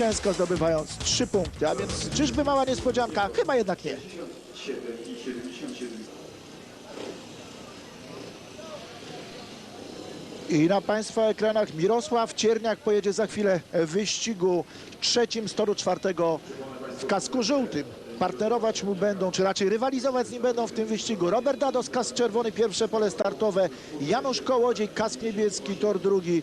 zwycięsko zdobywając trzy punkty. A więc czyżby mała niespodzianka? Chyba jednak nie. 7 i 77. I na Państwa ekranach Mirosław Cierniak pojedzie za chwilę w wyścigu trzecim z toru czwartego w kasku żółtym. Partnerować mu będą, czy raczej rywalizować z nim będą w tym wyścigu Robert Dados, kask czerwony, pierwsze pole startowe, Janusz Kołodziej, kask niebieski, tor drugi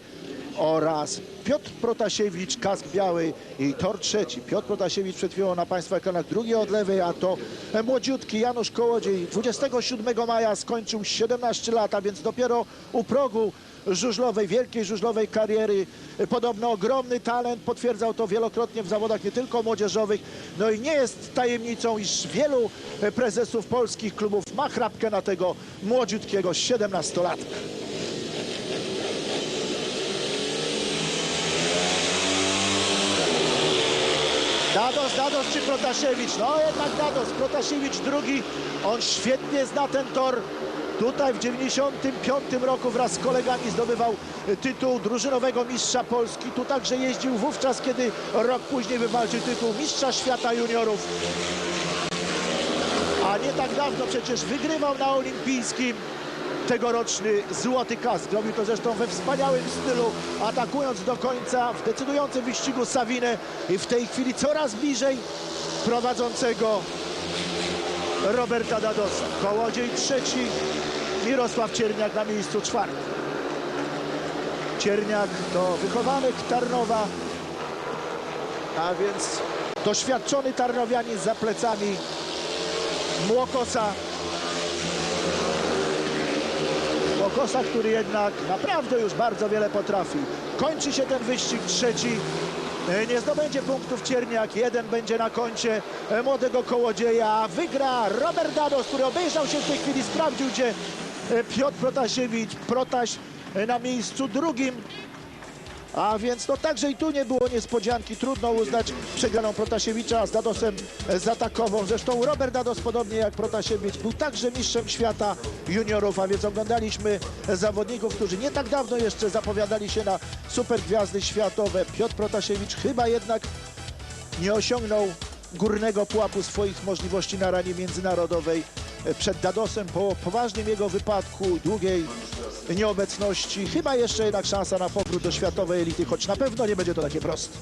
oraz Piotr Protasiewicz, kask biały i tor trzeci. Piotr Protasiewicz przed chwilą na Państwa ekranach drugi od lewej, a to młodziutki Janusz Kołodziej 27 maja skończył 17 lat, a więc dopiero u progu żużlowej, wielkiej żużlowej kariery. Podobno ogromny talent, potwierdzał to wielokrotnie w zawodach nie tylko młodzieżowych. No i nie jest tajemnicą, iż wielu prezesów polskich klubów ma chrapkę na tego młodziutkiego 17-latka. Dados, czy Protasiewicz? No jednak Dados, Protasiewicz drugi. On świetnie zna ten tor. Tutaj w 95 roku wraz z kolegami zdobywał tytuł drużynowego mistrza Polski. Tu także jeździł wówczas, kiedy rok później wywalczył tytuł mistrza świata juniorów. A nie tak dawno przecież wygrywał na olimpijskim tegoroczny złoty kask. Robił to zresztą we wspaniałym stylu, atakując do końca w decydującym wyścigu Sawinę i w tej chwili coraz bliżej prowadzącego Roberta Dadosa. Kołodziej trzeci, Mirosław Cierniak na miejscu czwartym. Cierniak to wychowanek Tarnowa, a więc doświadczony Tarnowianin za plecami Młokosa. Młokosa, który jednak naprawdę już bardzo wiele potrafi. Kończy się ten wyścig trzeci. E, Nie zdobędzie punktów Cierniak. Jeden będzie na koncie e, młodego kołodzieja. Wygra Robert Dados, który obejrzał się w tej chwili, sprawdził, gdzie e, Piotr Protasiewicz. Protaś na miejscu drugim. A więc no także i tu nie było niespodzianki. Trudno uznać przegraną Protasiewicza z Dadosem e, z atakową. Zresztą Robert Dados, podobnie jak Protasiewicz, był także mistrzem świata juniorów, a więc oglądaliśmy zawodników, którzy nie tak dawno jeszcze zapowiadali się na super gwiazdy światowe. Piotr Protasiewicz chyba jednak nie osiągnął górnego pułapu swoich możliwości na arenie międzynarodowej. Przed Dadosem po poważnym jego wypadku, długiej nieobecności, chyba jeszcze jednak szansa na powrót do światowej elity, choć na pewno nie będzie to takie proste.